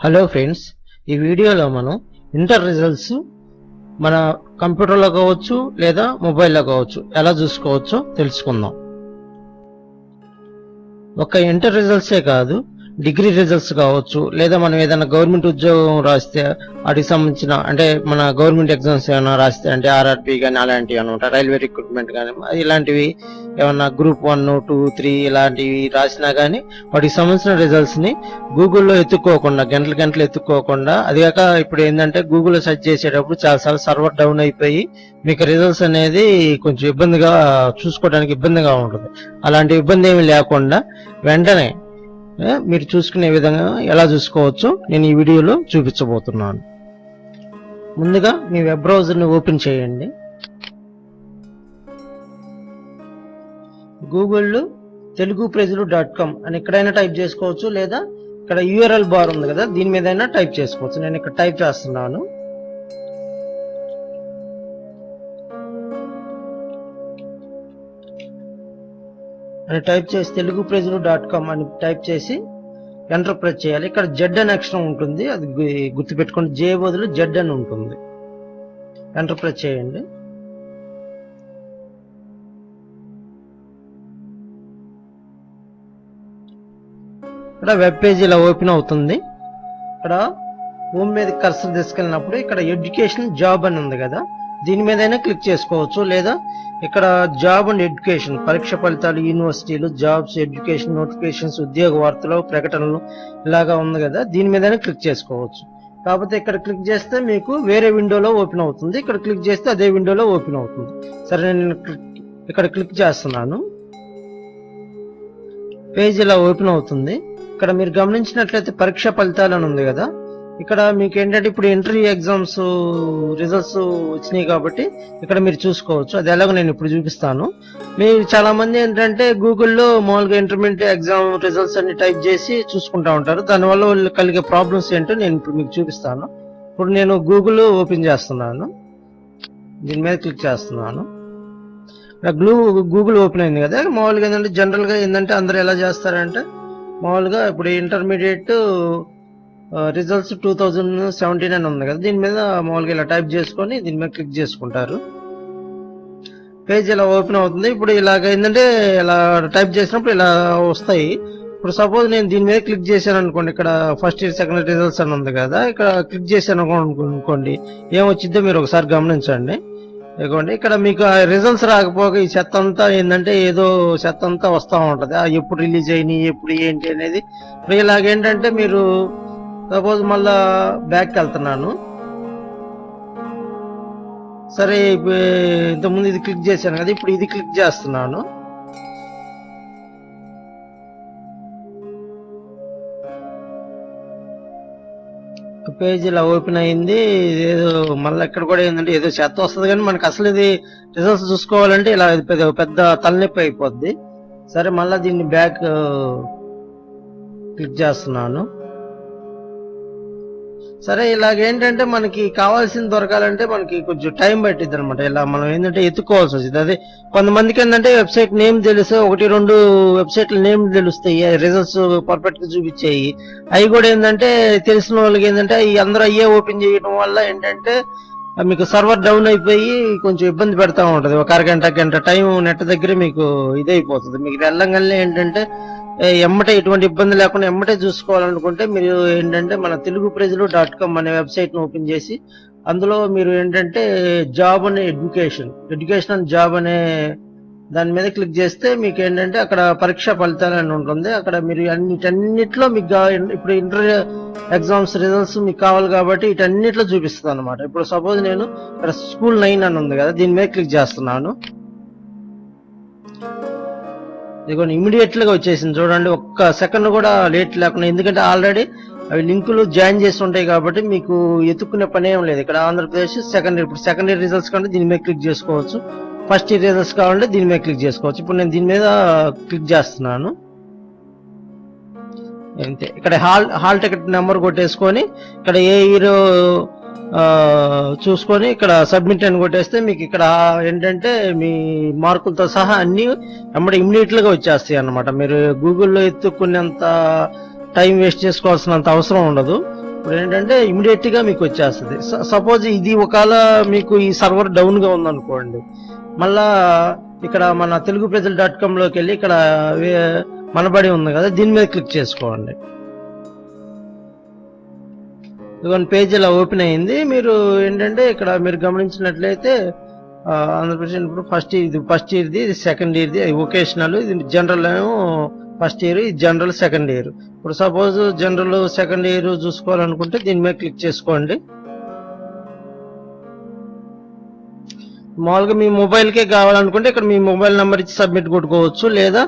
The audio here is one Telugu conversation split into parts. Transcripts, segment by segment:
హలో ఫ్రెండ్స్ ఈ వీడియోలో మనం ఇంటర్ రిజల్ట్స్ మన కంప్యూటర్లో కావచ్చు లేదా మొబైల్లో కావచ్చు ఎలా చూసుకోవచ్చో తెలుసుకుందాం. ఒక ఇంటర్ రిజల్ట్సే కాదు డిగ్రీ రిజల్ట్స్ కావచ్చు లేదా మనం ఏదైనా గవర్నమెంట్ ఉద్యోగం రాస్తే వాటికి సంబంధించిన అంటే మన గవర్నమెంట్ ఎగ్జామ్స్ ఏమైనా రాస్తే అంటే ఆర్ఆర్పి కానీ అలాంటివి అనమాట రైల్వే రిక్రూట్మెంట్ కానీ ఇలాంటివి ఏమన్నా గ్రూప్ వన్ టూ త్రీ ఇలాంటివి రాసినా కానీ వాటికి సంబంధించిన రిజల్ట్స్ని గూగుల్లో ఎత్తుక్కోకుండా గంటలు గంటలు ఎత్తుక్కోకుండా అది కాక ఇప్పుడు ఏంటంటే గూగుల్లో సెర్చ్ చేసేటప్పుడు చాలాసార్లు సర్వర్ డౌన్ అయిపోయి మీకు రిజల్ట్స్ అనేది కొంచెం ఇబ్బందిగా చూసుకోవడానికి ఇబ్బందిగా ఉంటుంది. అలాంటి ఇబ్బంది ఏమి లేకుండా వెంటనే మీరు చూసుకునే విధంగా ఎలా చూసుకోవచ్చో నేను ఈ వీడియోలో చూపించబోతున్నాను. ముందుగా మీ వెబ్ బ్రౌజర్ని ఓపెన్ చేయండి. గూగుల్లో తెలుగు ప్రజలు డాట్ కామ్ అని ఎక్కడైనా టైప్ చేసుకోవచ్చు లేదా ఇక్కడ యూఆర్ఎల్ బార్ ఉంది కదా దీని మీద టైప్ చేసుకోవచ్చు. నేను ఇక్కడ టైప్ చేస్తున్నాను. అని టైప్ చేసి తెలుగు ప్రజలు డాట్ కామ్ అని టైప్ చేసి ఎంటర్ ప్రెస్ చేయాలి. ఇక్కడ జెడ్ అనే అక్షరం ఉంటుంది. అది గుర్తుపెట్టుకోండి. జే బదులు జెడ్ అని ఉంటుంది. ఎంటర్ ప్రెస్ చేయండి. ఇక్కడ వెబ్ పేజ్ ఇలా ఓపెన్ అవుతుంది. ఇక్కడ హోమ్ మీద కర్సర్ తీసుకెళ్ళినప్పుడు ఇక్కడ ఎడ్యుకేషన్ జాబ్ అని ఉంది కదా. దీని మీదైనా క్లిక్ చేసుకోవచ్చు. లేదా ఇక్కడ జాబ్ అండ్ ఎడ్యుకేషన్ పరీక్ష ఫలితాలు యూనివర్సిటీలు జాబ్స్ ఎడ్యుకేషన్ నోటిఫికేషన్స్ ఉద్యోగ వార్తలు ప్రకటనలు ఇలాగా ఉంది కదా. దీని మీదైనా క్లిక్ చేసుకోవచ్చు. కాకపోతే ఇక్కడ క్లిక్ చేస్తే మీకు వేరే విండోలో ఓపెన్ అవుతుంది. ఇక్కడ క్లిక్ చేస్తే అదే విండోలో ఓపెన్ అవుతుంది. సరే నేను క్లిక్- ఇక్కడ క్లిక్ చేస్తున్నాను. పేజ్ ఇలా ఓపెన్ అవుతుంది. ఇక్కడ మీరు గమనించినట్లయితే పరీక్ష ఫలితాలు అని ఉంది కదా. ఇక్కడ మీకు ఏంటంటే ఇప్పుడు ఇంటర్వ్యూ ఎగ్జామ్స్ రిజల్ట్స్ వచ్చినాయి కాబట్టి ఇక్కడ మీరు చూసుకోవచ్చు. అది ఎలాగో నేను ఇప్పుడు చూపిస్తాను. మీరు చాలా మంది ఏంటంటే గూగుల్లో మామూలుగా ఇంటర్మీడియట్ ఎగ్జామ్ రిజల్ట్స్ అన్ని టైప్ చేసి చూసుకుంటా ఉంటారు. దానివల్ల వాళ్ళు కలిగే ప్రాబ్లమ్స్ ఏంటో నేను ఇప్పుడు మీకు చూపిస్తాను. ఇప్పుడు నేను గూగుల్ ఓపెన్ చేస్తున్నాను. దీని మీద క్లిక్ చేస్తున్నాను. గ్లూ గూగుల్ ఓపెన్ అయింది కదా. మామూలుగా ఏంటంటే జనరల్గా ఏంటంటే అందరూ ఎలా చేస్తారంటే మామూలుగా ఇప్పుడు intermediate results two thousand seventeen అని ఉంది కదా దీని మీద మామూలుగా ఇలా టైప్ చేసుకొని దీని మీద క్లిక్ చేసుకుంటారు. పేజ్ ఇలా ఓపెన్ అవుతుంది. ఇప్పుడు ఇలాగ ఏంటంటే ఇలా టైప్ చేసినప్పుడు ఇలా వస్తాయి. ఇప్పుడు సపోజ్ నేను దీని మీద క్లిక్ చేశాను అనుకోండి ఇక్కడ first year second year results అని ఉంది కదా ఇక్కడ క్లిక్ చేశాను అనుకోండి ఏమొచ్చిందో మీరు ఒకసారి గమనించండి. ఇదిగోండి ఇక్కడ మీకు ఆ రిజల్ట్స్ రాకపోగా ఈ చెత్త అంతా ఏంటంటే ఏదో చెత్త అంతా వస్తూ ఉంటుంది. ఆ ఎప్పుడు రిలీజ్ అయినాయి ఎప్పుడు ఏంటి అనేది. ఇలాగేంటంటే మీరు సపోజ్ మళ్ళా బ్యాక్కి వెళ్తున్నాను. సరే ఇప్పుడు ఇంతకుముందు ఇది క్లిక్ చేశాను కదా ఇప్పుడు ఇది క్లిక్ చేస్తున్నాను. పేజ్ ఇలా ఓపెన్ అయింది ఏదో మళ్ళీ ఇక్కడ కూడా ఏంటంటే ఏదో చెత్త వస్తుంది కానీ మనకు అసలు ఇది రిజల్ట్స్ చూసుకోవాలంటే ఇలా పెద్ద పెద్ద తలనొప్పి అయిపోద్ది. సరే మళ్ళీ దీన్ని బ్యాక్ క్లిక్ చేస్తున్నాను. సరే ఇలాగేంటంటే మనకి కావాల్సింది దొరకాలంటే మనకి కొంచెం టైం పట్టిద్ది అనమాట ఇలా మనం ఏంటంటే ఎత్తుకోవాల్సి వచ్చింది అదే కొంతమందికి ఏంటంటే వెబ్సైట్ నేమ్ తెలిస్తే ఒకటి రెండు వెబ్సైట్ల నేమ్ తెలుస్తాయి. రిజల్ట్స్ పర్ఫెక్ట్గా చూపించాయి. అవి కూడా ఏంటంటే తెలిసిన వాళ్ళకి ఏంటంటే ఈ అందరూ అయ్యే ఓపెన్ చేయడం వల్ల ఏంటంటే మీకు సర్వర్ డౌన్ అయిపోయి కొంచెం ఇబ్బంది పెడతా ఉంటుంది. ఒక అరగంట గంట టైం నెట్ దగ్గర మీకు ఇదైపోతుంది. మీకు వెళ్ళంగానే ఏంటంటే ఎమ్మటే ఎటువంటి ఇబ్బంది లేకుండా ఎమ్మటే చూసుకోవాలనుకుంటే మీరు ఏంటంటే మన తెలుగు ప్రజలు డాట్ కామ్ అనే వెబ్సైట్ను ఓపెన్ చేసి అందులో మీరు ఏంటంటే జాబ్ అనే ఎడ్యుకేషన్ ఎడ్యుకేషన్ అండ్ జాబ్ అనే దాని మీద క్లిక్ చేస్తే మీకు ఏంటంటే అక్కడ పరీక్ష ఫలితాలు అని ఉంటుంది. అక్కడ మీరు అన్నిటన్నిట్లో మీకు ఇప్పుడు ఇంటర్ ఎగ్జామ్స్ రిజల్ట్స్ మీకు కావాలి కాబట్టి వీటన్నిటిలో చూపిస్తుంది అనమాట ఇప్పుడు సపోజ్ నేను ఇక్కడ స్కూల్ నైన్ అని ఉంది కదా దీని మీద క్లిక్ చేస్తున్నాను. ఇదిగోండి ఇమీడియట్గా వచ్చేసింది. చూడండి ఒక్క సెకండ్ కూడా లేట్ లేకుండా ఎందుకంటే ఆల్రెడీ అవి లింకులు జాయిన్ చేసి ఉంటాయి కాబట్టి మీకు ఎత్తుక్కునే పని ఏం లేదు. ఇక్కడ ఆంధ్రప్రదేశ్ సెకండ్ ఇయర్ ఇప్పుడు సెకండ్ ఇయర్ రిజల్ట్స్ కంటే దీని మీద క్లిక్ చేసుకోవచ్చు. ఫస్ట్ ఇయర్ రిజల్ట్స్ కావాలంటే దీని మీద క్లిక్ చేసుకోవచ్చు. ఇప్పుడు నేను దీని మీద క్లిక్ చేస్తున్నాను. అంతే. ఇక్కడ హాల్ హాల్ టికెట్ నెంబర్ కొట్టేసుకొని ఇక్కడ ఏ ఇయర్ చూసుకొని ఇక్కడ సబ్మిట్ అని కొట్టేస్తే మీకు ఇక్కడ ఏంటంటే మీ మార్కులతో సహా అన్ని వెంబడి ఇమ్మీడియట్గా వచ్చేస్తాయి అన్నమాట. మీరు గూగుల్లో ఎత్తుకునేంత టైం వేస్ట్ చేసుకోవాల్సినంత అవసరం ఉండదు. ఇప్పుడు ఏంటంటే ఇమీడియట్గా మీకు వచ్చేస్తుంది. సపోజ్ ఇది ఒకవేళ మీకు ఈ సర్వర్ డౌన్గా ఉందనుకోండి. మళ్ళా ఇక్కడ మన తెలుగు ప్రజలు డాట్ కామ్లోకి వెళ్ళి ఇక్కడ మనబడి ఉంది కదా దీని మీద క్లిక్ చేసుకోండి. ఇదిగోండి పేజ్ ఇలా ఓపెన్ అయింది. మీరు ఏంటంటే ఇక్కడ మీరు గమనించినట్లయితే ఆంధ్రప్రదేశ్ ఇప్పుడు ఫస్ట్ ఇది ఫస్ట్ ఇయర్ది ఇది సెకండ్ ఇయర్ది వొకేషనల్ ఇది జనరల్ ఏమో ఫస్ట్ ఇయర్ ఇది జనరల్ సెకండ్ ఇయర్ ఇప్పుడు సపోజ్ జనరల్ సెకండ్ ఇయర్ చూసుకోవాలనుకుంటే దీని మీద క్లిక్ చేసుకోండి. మామూలుగా మీ మొబైల్కే కావాలనుకుంటే ఇక్కడ మీ మొబైల్ నెంబర్ ఇచ్చి సబ్మిట్ కొట్టుకోవచ్చు లేదా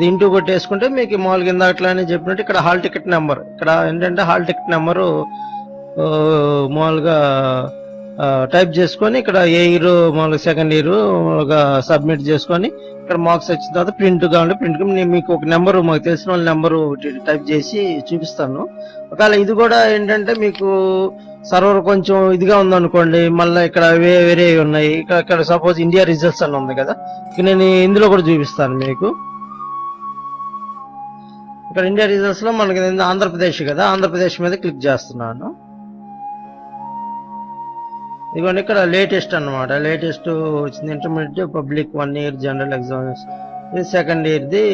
దీంట్లో కొట్టేసుకుంటే మీకు మామూలుగా అని చెప్పినట్టు ఇక్కడ హాల్ టికెట్ నెంబర్. ఇక్కడ ఏంటంటే హాల్ టికెట్ నెంబరు మామూలుగా టైప్ చేసుకొని ఇక్కడ ఏ ఇయర్ మామూలుగా సెకండ్ ఇయర్ మామూలుగా సబ్మిట్ చేసుకొని ఇక్కడ మార్క్స్ వచ్చిన తర్వాత ప్రింట్ కావాలి ప్రింట్ నేను మీకు ఒక నెంబరు మాకు తెలిసిన వాళ్ళ నెంబరు టైప్ చేసి చూపిస్తాను. ఒకవేళ ఇది కూడా ఏంటంటే మీకు సర్వర్ కొంచెం ఇదిగా ఉందనుకోండి మళ్ళీ ఇక్కడ వేరే వేరే ఉన్నాయి. ఇక్కడ ఇక్కడ సపోజ్ ఇండియా రిజల్ట్స్ అని ఉంది కదా నేను ఇందులో కూడా చూపిస్తాను మీకు. ఇక్కడ ఇండియా రీజన్స్లో లో మనకి ఆంధ్రప్రదేశ్ కదా. ఆంధ్రప్రదేశ్ మీద క్లిక్ చేస్తున్నాను. ఇదిగోండి ఇక్కడ లేటెస్ట్ అన్నమాట. లేటెస్ట్ వచ్చింది intermediate public one year general exams. ఇది సెకండ్ ఇయర్ది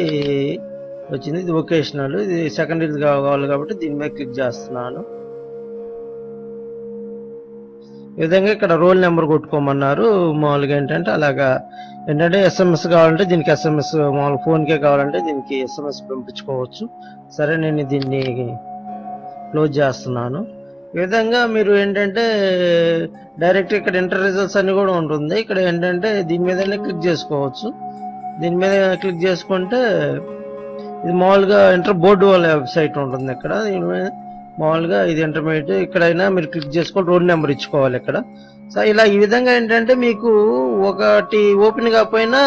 వచ్చింది. ఇది వొకేషనల్. ఇది సెకండ్ ఇయర్ కావాలి కాబట్టి దీని మీద క్లిక్ చేస్తున్నాను. ఈ విధంగా ఇక్కడ రోల్ నెంబర్ కొట్టుకోమన్నారు. మామూలుగా ఏంటంటే అలాగా ఏంటంటే ఎస్ఎంఎస్ కావాలంటే దీనికి ఎస్ఎంఎస్ మామూలు ఫోన్కే కావాలంటే దీనికి ఎస్ఎంఎస్ పంపించుకోవచ్చు. సరే నేను దీన్ని క్లోజ్ చేస్తున్నాను. ఈ విధంగా మీరు ఏంటంటే డైరెక్ట్ ఇక్కడ ఇంటర్ రిజల్ట్స్ అని కూడా ఉంటుంది. ఇక్కడ ఏంటంటే దీని మీదనే క్లిక్ చేసుకోవచ్చు. దీని మీద క్లిక్ చేసుకుంటే ఇది మామూలుగా ఇంటర్ బోర్డు వాళ్ళ వెబ్సైట్ ఉంటుంది ఇక్కడ. దీని మీద మామూలుగా ఇది ఇంటర్మీడియట్ ఇక్కడైనా మీరు క్లిక్ చేసుకోవాలి రోల్ నెంబర్ ఇచ్చుకోవాలి ఇక్కడ సో ఇలా ఈ విధంగా ఏంటంటే మీకు ఒకటి ఓపెన్ కాకపోయినా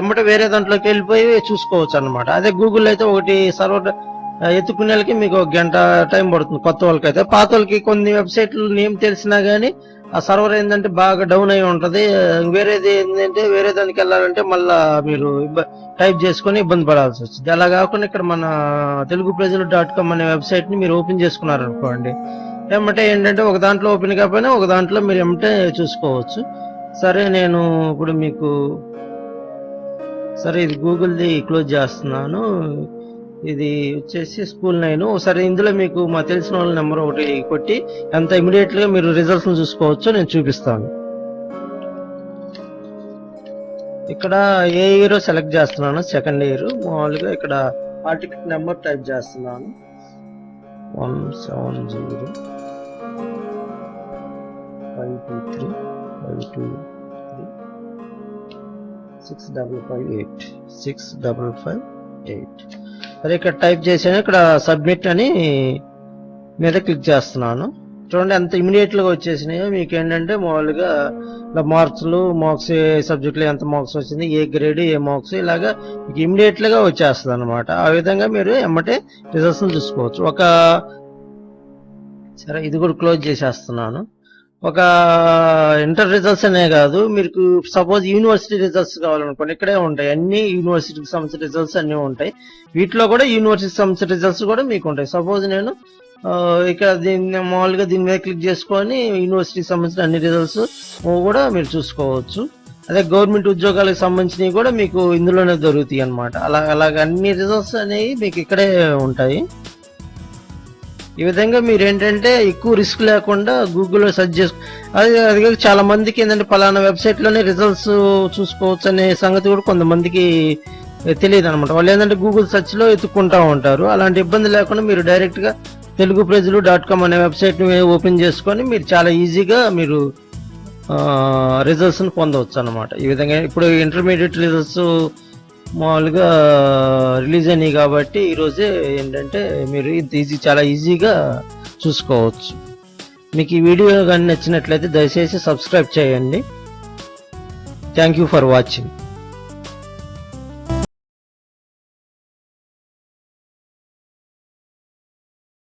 ఎమ్మట వేరే దాంట్లోకి వెళ్ళిపోయి చూసుకోవచ్చు అనమాట అదే గూగుల్ అయితే ఒకటి సర్వర్ ఎత్తుకునే వాళ్ళకి మీకు ఒక గంట టైం పడుతుంది. కొత్త వాళ్ళకి అయితే పాత వాళ్ళకి కొన్ని వెబ్సైట్లు నేమ్ తెలిసినా కానీ ఆ సర్వర్ ఏంటంటే బాగా డౌన్ అయి ఉంటది. వేరేది ఏంటంటే వేరే దానికి వెళ్ళాలంటే మళ్ళా మీరు టైప్ చేసుకొని ఇబ్బంది పడాల్సి వచ్చింది అలా కాకుండా ఇక్కడ మన తెలుగు ప్రజలు డాట్ కామ్ అనే వెబ్సైట్ని మీరు ఓపెన్ చేసుకున్నారనుకోండి ఏమంటే ఏంటంటే ఒక దాంట్లో ఓపెన్ కాకపోయినా ఒక దాంట్లో మీరు ఏమంటే చూసుకోవచ్చు. సరే నేను ఇప్పుడు మీకు సరే ఇది గూగుల్ది క్లోజ్ చేస్తున్నాను. ఇది వచ్చేసి స్కూల్ నైన్. ఒకసారి ఇందులో మీకు మా తెలిసిన వాళ్ళ నెంబర్ ఒకటి కొట్టి ఎంత ఇమీడియట్గా మీరు రిజల్ట్స్ చూసుకోవచ్చు నేను చూపిస్తాను. ఇక్కడ ఏ ఇయర్ సెలెక్ట్ చేస్తున్నాను సెకండ్ ఇయర్ మామూలుగా ఇక్కడ ఆర్టికల్ నెంబర్ టైప్ చేస్తున్నాను. One seven zero five two three five two three six double five eight six double five eight అదే ఇక్కడ టైప్ చేసాను ఇక్కడ సబ్మిట్ అని మీద క్లిక్ చేస్తున్నాను. చూడండి ఎంత ఇమీడియట్గా వచ్చేసినాయో మీకు ఏంటంటే మామూలుగా ఇలా మార్క్స్లు మార్క్స్ ఏ సబ్జెక్టులో ఎంత మార్క్స్ వచ్చింది ఏ గ్రేడ్ ఏ మార్క్స్ ఇలాగా మీకు ఇమీడియట్గా వచ్చేస్తుంది అనమాట ఆ విధంగా మీరు ఎమ్మటే రిజల్ట్స్ చూసుకోవచ్చు. ఒక సరే ఇది కూడా క్లోజ్ చేసేస్తున్నాను. ఒక ఇంటర్ రిజల్ట్స్ అనే కాదు మీకు సపోజ్ యూనివర్సిటీ రిజల్ట్స్ కావాలనుకోండి ఇక్కడే ఉంటాయి. అన్ని యూనివర్సిటీకి సంబంధించిన రిజల్ట్స్ అన్నీ ఉంటాయి. వీటిలో కూడా యూనివర్సిటీ సంబంధించిన రిజల్ట్స్ కూడా మీకు ఉంటాయి. సపోజ్ నేను ఇక్కడ దీన్ని మామూలుగా దీని మీద క్లిక్ చేసుకొని యూనివర్సిటీకి సంబంధించిన అన్ని రిజల్ట్స్ కూడా మీరు చూసుకోవచ్చు. అదే గవర్నమెంట్ ఉద్యోగాలకు సంబంధించినవి కూడా మీకు ఇందులోనే దొరుకుతాయి అన్నమాట. అలా అలాగ అన్ని రిజల్ట్స్ అనేవి మీకు ఇక్కడే ఉంటాయి. ఈ విధంగా మీరు ఏంటంటే ఎక్కువ రిస్క్ లేకుండా గూగుల్లో సెర్చ్ చేసుకో అది అది చాలా మందికి ఏంటంటే పలానా వెబ్సైట్లోనే రిజల్ట్స్ చూసుకోవచ్చు అనే సంగతి కూడా కొంతమందికి తెలియదు అనమాట వాళ్ళు ఏంటంటే గూగుల్ సెర్చ్లో ఎత్తుక్కుంటా ఉంటారు. అలాంటి ఇబ్బంది లేకుండా మీరు డైరెక్ట్గా తెలుగు ప్రజలు డాట్ కామ్ అనే వెబ్సైట్ని ఓపెన్ చేసుకొని మీరు చాలా ఈజీగా మీరు రిజల్ట్స్ని పొందవచ్చు అనమాట ఈ విధంగా ఇప్పుడు ఇంటర్మీడియట్ రిజల్ట్స్ మామూలుగా రిలీజ్ అయినాయి కాబట్టి ఈరోజే ఏంటంటే మీరు ఇంత ఈజీ చాలా ఈజీగా చూసుకోవచ్చు. మీకు ఈ వీడియో కానీ నచ్చినట్లయితే దయచేసి సబ్స్క్రైబ్ చేయండి. Thank you for watching